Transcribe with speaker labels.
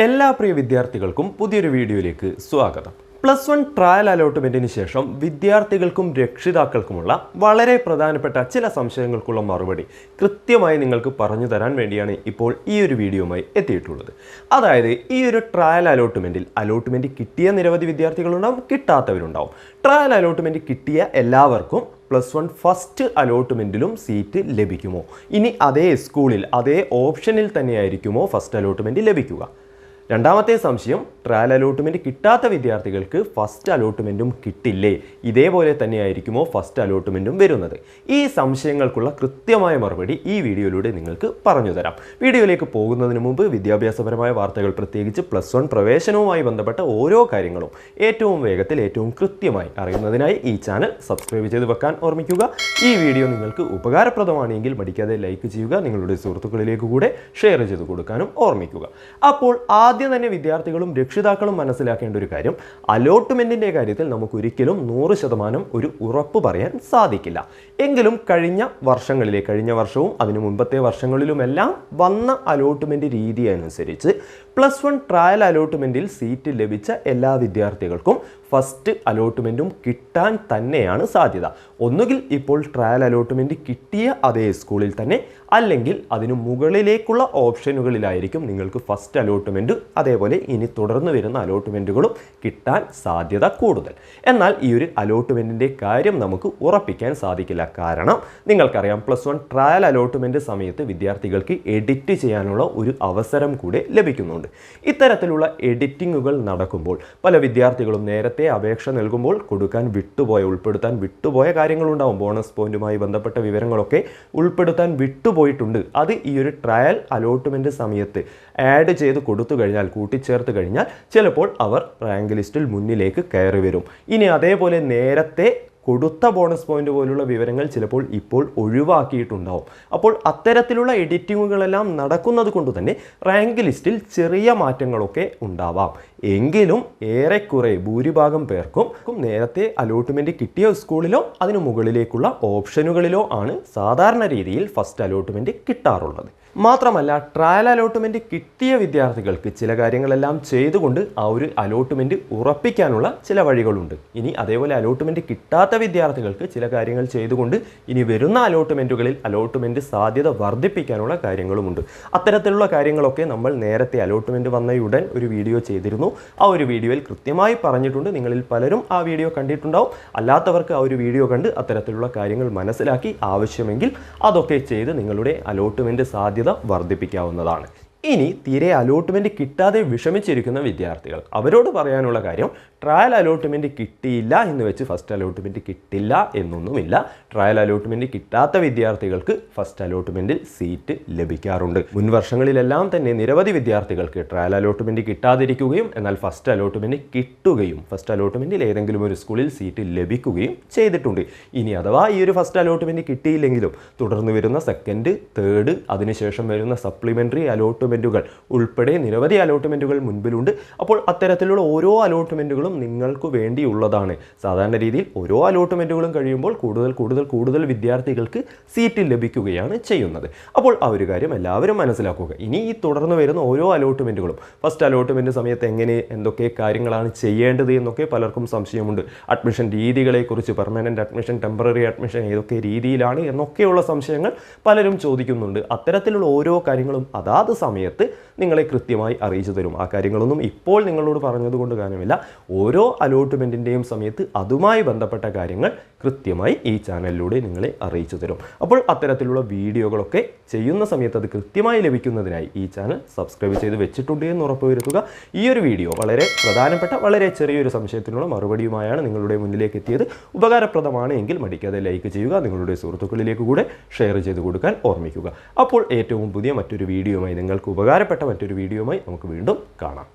Speaker 1: എല്ലാ പ്രിയ വിദ്യാർത്ഥികൾക്കും പുതിയൊരു വീഡിയോയിലേക്ക് സ്വാഗതം. പ്ലസ് വൺ ട്രയൽ അലോട്ട്മെന്റിന് ശേഷം വിദ്യാർത്ഥികൾക്കും രക്ഷിതാക്കൾക്കുമുള്ള വളരെ പ്രധാനപ്പെട്ട ചില സംശയങ്ങൾക്കുള്ള മറുപടി കൃത്യമായി നിങ്ങൾക്ക് പറഞ്ഞു തരാൻ വേണ്ടിയാണ് ഇപ്പോൾ ഈ ഒരു വീഡിയോയുമായി എത്തിയിട്ടുള്ളത്. അതായത് ഈ ഒരു ട്രയൽ അലോട്ട്മെന്റിൽ അലോട്ട്മെന്റ് കിട്ടിയ നിരവധി വിദ്യാർത്ഥികളുണ്ടാവും കിട്ടാത്തവരുണ്ടാവും. ട്രയൽ അലോട്ട്മെന്റ് കിട്ടിയ എല്ലാവർക്കും പ്ലസ് വൺ ഫസ്റ്റ് അലോട്ട്മെന്റിലും സീറ്റ് ലഭിക്കുമോ? ഇനി അതേ സ്കൂളിൽ അതേ ഓപ്ഷനിൽ തന്നെയായിരിക്കുമോ ഫസ്റ്റ് അലോട്ട്മെന്റ് ലഭിക്കുക? രണ്ടാമത്തെ സംശയം ട്രയൽ അലോട്ട്മെന്റ് കിട്ടാത്ത വിദ്യാർത്ഥികൾക്ക് ഫസ്റ്റ് അലോട്ട്മെന്റും കിട്ടില്ലേ? ഇതേപോലെ തന്നെയായിരിക്കുമോ ഫസ്റ്റ് അലോട്ട്മെന്റും വരുന്നത്? ഈ സംശയങ്ങൾക്കുള്ള കൃത്യമായ മറുപടി ഈ വീഡിയോയിലൂടെ നിങ്ങൾക്ക് പറഞ്ഞു തരാം. വീഡിയോയിലേക്ക് പോകുന്നതിന് മുമ്പ് വിദ്യാഭ്യാസപരമായ വാർത്തകൾ പ്രത്യേകിച്ച് പ്ലസ് വൺ പ്രവേശനവുമായി ബന്ധപ്പെട്ട ഓരോ കാര്യങ്ങളും ഏറ്റവും വേഗത്തിൽ ഏറ്റവും കൃത്യമായി അറിയുന്നതിനായി ഈ ചാനൽ സബ്സ്ക്രൈബ് ചെയ്ത് വെക്കാൻ ഓർമ്മിക്കുക. ഈ വീഡിയോ നിങ്ങൾക്ക് ഉപകാരപ്രദമാണെങ്കിൽ മടിക്കാതെ ലൈക്ക് ചെയ്യുക നിങ്ങളുടെ സുഹൃത്തുക്കളിലേക്ക് കൂടെ ഷെയർ ചെയ്ത് കൊടുക്കാനും ഓർമ്മിക്കുക. അപ്പോൾ ആദ്യം തന്നെ വിദ്യാർത്ഥികളും രക്ഷിതാക്കളും മനസ്സിലാക്കേണ്ട ഒരു കാര്യം അലോട്ട്മെന്റിന്റെ കാര്യത്തിൽ നമുക്ക് ഒരിക്കലും നൂറ് ശതമാനം ഒരു ഉറപ്പ് പറയാൻ സാധിക്കില്ല. എങ്കിലും കഴിഞ്ഞ വർഷങ്ങളിലെ കഴിഞ്ഞ വർഷവും അതിനു മുൻപത്തെ വർഷങ്ങളിലുമെല്ലാം വന്ന അലോട്ട്മെന്റ് രീതി അനുസരിച്ച് പ്ലസ് വൺ ട്രയൽ അലോട്ട്മെന്റിൽ സീറ്റ് ലഭിച്ച എല്ലാ വിദ്യാർത്ഥികൾക്കും ഫസ്റ്റ് അലോട്ട്മെന്റും കിട്ടാൻ തന്നെയാണ് സാധ്യത. ഒന്നുകിൽ ഇപ്പോൾ ട്രയൽ അലോട്ട്മെന്റ് കിട്ടിയ അതേ സ്കൂളിൽ തന്നെ അല്ലെങ്കിൽ അതിനു മുകളിലേക്കുള്ള ഓപ്ഷനുകളിലായിരിക്കും നിങ്ങൾക്ക് ഫസ്റ്റ് അലോട്ട്മെന്റ് അതേപോലെ ഇനി തുടർന്ന് വരുന്ന അലോട്ട്മെന്റുകളും കിട്ടാൻ സാധ്യത കൂടുതൽ. എന്നാൽ ഈ ഒരു അലോട്ട്മെന്റിന്റെ കാര്യം നമുക്ക് ഉറപ്പിക്കാൻ സാധിക്കില്ല. കാരണം നിങ്ങൾക്കറിയാം പ്ലസ് വൺ ട്രയൽ അലോട്ട്മെന്റ് സമയത്ത് വിദ്യാർത്ഥികൾക്ക് എഡിറ്റ് ചെയ്യാനുള്ള ഒരു അവസരം കൂടെ ലഭിക്കുന്നുണ്ട്. ഇത്തരത്തിലുള്ള എഡിറ്റിങ്ങുകൾ നടക്കുമ്പോൾ പല വിദ്യാർത്ഥികളും നേരത്തെ അപേക്ഷ നൽകുമ്പോൾ കൊടുക്കാൻ വിട്ടുപോയ ഉൾപ്പെടുത്താൻ വിട്ടുപോയ കാര്യങ്ങളുണ്ടാവും. ബോണസ് പോയിന്റുമായി ബന്ധപ്പെട്ട വിവരങ്ങളൊക്കെ ഉൾപ്പെടുത്താൻ വിട്ടുപോയിട്ടുണ്ട്. അത് ഈ ഒരു ട്രയൽ അലോട്ട്മെന്റ് സമയത്ത് ആഡ് ചെയ്ത് കൊടുത്തു കഴിഞ്ഞാൽ കൂട്ടിച്ചേർത്ത് കഴിഞ്ഞാൽ ചിലപ്പോൾ അവർ റാങ്ക് ലിസ്റ്റിൽ മുന്നിലേക്ക് കയറി വരും ഇനി അതേപോലെ നേരത്തെ കൊടുത്ത ബോണസ് പോയിന്റ് പോലുള്ള വിവരങ്ങൾ ചിലപ്പോൾ ഇപ്പോൾ ഒഴിവാക്കിയിട്ടുണ്ടാവും. അപ്പോൾ അത്തരത്തിലുള്ള എഡിറ്റിങ്ങുകളെല്ലാം നടക്കുന്നത് കൊണ്ട് തന്നെ റാങ്ക് ലിസ്റ്റിൽ ചെറിയ മാറ്റങ്ങളൊക്കെ ഉണ്ടാവാം. എങ്കിലും ഏറെക്കുറെ ഭൂരിഭാഗം പേർക്കും നേരത്തെ അലോട്ട്മെന്റ് കിട്ടിയ സ്കൂളിലോ അതിനു മുകളിലേക്കുള്ള ഓപ്ഷനുകളിലോ ആണ് സാധാരണ രീതിയിൽ ഫസ്റ്റ് അലോട്ട്മെന്റ് കിട്ടാറുള്ളത്. മാത്രമല്ല ട്രയൽ അലോട്ട്മെന്റ് കിട്ടിയ വിദ്യാർത്ഥികൾക്ക് ചില കാര്യങ്ങളെല്ലാം ചെയ്തുകൊണ്ട് ആ ഒരു അലോട്ട്മെന്റ് ഉറപ്പിക്കാനുള്ള ചില വഴികളുണ്ട്. ഇനി അതേപോലെ അലോട്ട്മെന്റ് കിട്ടാത്ത വിദ്യാർത്ഥികൾക്ക് ചില കാര്യങ്ങൾ ചെയ്തുകൊണ്ട് ഇനി വരുന്ന അലോട്ട്മെന്റുകളിൽ അലോട്ട്മെന്റ് സാധ്യത വർദ്ധിപ്പിക്കാനുള്ള കാര്യങ്ങളുമുണ്ട്. അത്തരത്തിലുള്ള കാര്യങ്ങളൊക്കെ നമ്മൾ നേരത്തെ അലോട്ട്മെന്റ് വന്നയുടൻ ഒരു വീഡിയോ ചെയ്തിരുന്നു. ആ ഒരു വീഡിയോയിൽ കൃത്യമായി പറഞ്ഞിട്ടുണ്ട്. നിങ്ങളിൽ പലരും ആ വീഡിയോ കണ്ടിട്ടുണ്ടാവും. അല്ലാത്തവർക്ക് ആ ഒരു വീഡിയോ കണ്ട് അത്തരത്തിലുള്ള കാര്യങ്ങൾ മനസ്സിലാക്കി ആവശ്യമെങ്കിൽ അതൊക്കെ ചെയ്ത് നിങ്ങളുടെ അലോട്ട്മെന്റ് സാധ്യത വർദ്ധിപ്പിക്കാവുന്നതാണ്. ഇനി തീരെ അലോട്ട്മെന്റ് കിട്ടാതെ വിഷമിച്ചിരിക്കുന്ന വിദ്യാർത്ഥികൾ അവരോട് പറയാനുള്ള കാര്യം ട്രയൽ അലോട്ട്മെന്റ് കിട്ടിയില്ല എന്ന് വെച്ച് ഫസ്റ്റ് അലോട്ട്മെന്റ് കിട്ടില്ല എന്നൊന്നുമില്ല. ട്രയൽ അലോട്ട്മെന്റ് കിട്ടാത്ത വിദ്യാർത്ഥികൾക്ക് ഫസ്റ്റ് അലോട്ട്മെന്റിൽ സീറ്റ് ലഭിക്കാറുണ്ട്. മുൻ വർഷങ്ങളിലെല്ലാം തന്നെ നിരവധി വിദ്യാർത്ഥികൾക്ക് ട്രയൽ അലോട്ട്മെന്റ് കിട്ടാതിരിക്കുകയും എന്നാൽ ഫസ്റ്റ് അലോട്ട്മെന്റ് കിട്ടുകയും ഫസ്റ്റ് അലോട്ട്മെന്റിൽ ഏതെങ്കിലും ഒരു സ്കൂളിൽ സീറ്റ് ലഭിക്കുകയും ചെയ്തിട്ടുണ്ട്. ഇനി അഥവാ ഈ ഒരു ഫസ്റ്റ് അലോട്ട്മെന്റ് കിട്ടിയില്ലെങ്കിലും തുടർന്ന് വരുന്ന സെക്കൻഡ് തേർഡ് അതിനുശേഷം വരുന്ന സപ്ലിമെന്ററി അലോട്ട്മെന്റുകൾ ഉൾപ്പെടെ നിരവധി അലോട്ട്മെന്റുകൾ മുൻപിലുണ്ട്. അപ്പോൾ അത്തരത്തിലുള്ള ഓരോ അലോട്ട്മെന്റുകളും നിങ്ങൾക്ക് വേണ്ടിയുള്ളതാണ്. സാധാരണ രീതിയിൽ ഓരോ അലോട്ട്മെന്റുകളും കഴിയുമ്പോൾ കൂടുതൽ കൂടുതൽ കൂടുതൽ വിദ്യാർത്ഥികൾക്ക് സീറ്റ് ലഭിക്കുകയാണ് ചെയ്യുന്നത്. അപ്പോൾ ആ ഒരു കാര്യം എല്ലാവരും മനസ്സിലാക്കുക. ഇനി ഈ തുടർന്ന് വരുന്ന ഓരോ അലോട്ട്മെന്റുകളും ഫസ്റ്റ് അലോട്ട്മെന്റ് സമയത്ത് എങ്ങനെ എന്തൊക്കെ കാര്യങ്ങളാണ് ചെയ്യേണ്ടത് എന്നൊക്കെ പലർക്കും സംശയമുണ്ട്. അഡ്മിഷൻ രീതികളെക്കുറിച്ച് പെർമനന്റ് അഡ്മിഷൻ ടെമ്പററി അഡ്മിഷൻ ഏതൊക്കെ രീതിയിലാണ് എന്നൊക്കെയുള്ള സംശയങ്ങൾ പലരും ചോദിക്കുന്നുണ്ട്. അത്തരത്തിലുള്ള ഓരോ കാര്യങ്ങളും അതാത് സമയത്ത് നിങ്ങളെ കൃത്യമായി അറിയിച്ചു തരും. ആ കാര്യങ്ങളൊന്നും ഇപ്പോൾ നിങ്ങളോട് പറഞ്ഞതുകൊണ്ട് കാര്യമില്ല. ഓരോ അലോട്ട്മെന്റിന്റെയും സമയത്ത് അതുമായി ബന്ധപ്പെട്ട കാര്യങ്ങൾ കൃത്യമായി ഈ ചാനലിലൂടെ നിങ്ങളെ അറിയിച്ചു തരും. അപ്പോൾ അത്തരത്തിലുള്ള വീഡിയോകളൊക്കെ ചെയ്യുന്ന സമയത്ത് അത് കൃത്യമായി ലഭിക്കുന്നതിനായി ഈ ചാനൽ സബ്സ്ക്രൈബ് ചെയ്ത് വെച്ചിട്ടുണ്ട് എന്ന് ഉറപ്പുവരുത്തുക ഈ ഒരു വീഡിയോ വളരെ പ്രധാനപ്പെട്ട വളരെ ചെറിയൊരു സംശയത്തിനുള്ള മറുപടിയുമായാണ് നിങ്ങളുടെ മുന്നിലേക്ക് എത്തിയത്. ഉപകാരപ്രദമാണ് എങ്കിൽ മടിക്കാതെ ലൈക്ക് ചെയ്യുക നിങ്ങളുടെ സുഹൃത്തുക്കളിലേക്ക് കൂടെ ഷെയർ ചെയ്ത് കൊടുക്കാൻ ഓർമ്മിക്കുക. അപ്പോൾ ഏറ്റവും പുതിയ മറ്റൊരു വീഡിയോയുമായി നിങ്ങൾക്ക് ഉപകാരപ്പെട്ട മറ്റൊരു വീഡിയോയുമായി നമുക്ക് വീണ്ടും കാണാം.